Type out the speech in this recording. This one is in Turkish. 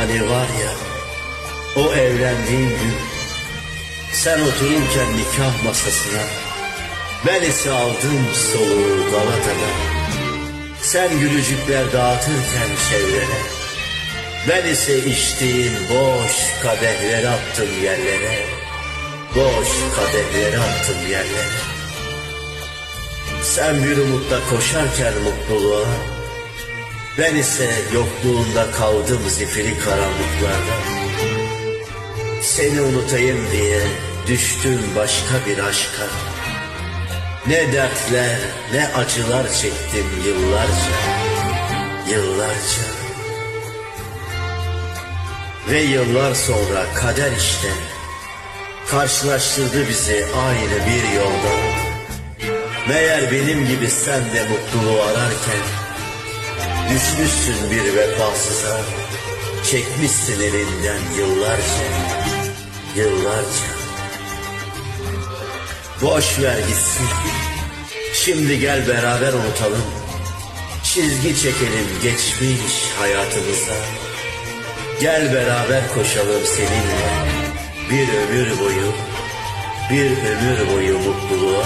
Hani var ya o evlendiğin gün sen otururken nikah masasına ben ise aldım soluğu Galata'da. Sen gülücükler dağıtırken çevrene ben ise içtiğim boş kadehleri attım yerlere. Boş kadehleri attım yerlere. Sen bir umutla koşarken mutluluğa ben ise yokluğunda kaldım zifiri karanlıklarda. Seni unutayım diye düştüm başka bir aşka. Ne dertler ne acılar çektim yıllarca, yıllarca. Ve yıllar sonra kader işte karşılaştırdı bizi aynı bir yolda. Meğer benim gibi sen de mutluluğu ararken Düşmüşsün bir vefasıza. Çekmişsin elinden yıllarca. Yıllarca. Boş ver gitsin. Şimdi gel beraber unutalım. Çizgi çekelim geçmiş hayatımıza. Gel beraber koşalım seninle. Bir ömür boyu Bir ömür boyu mutluluğa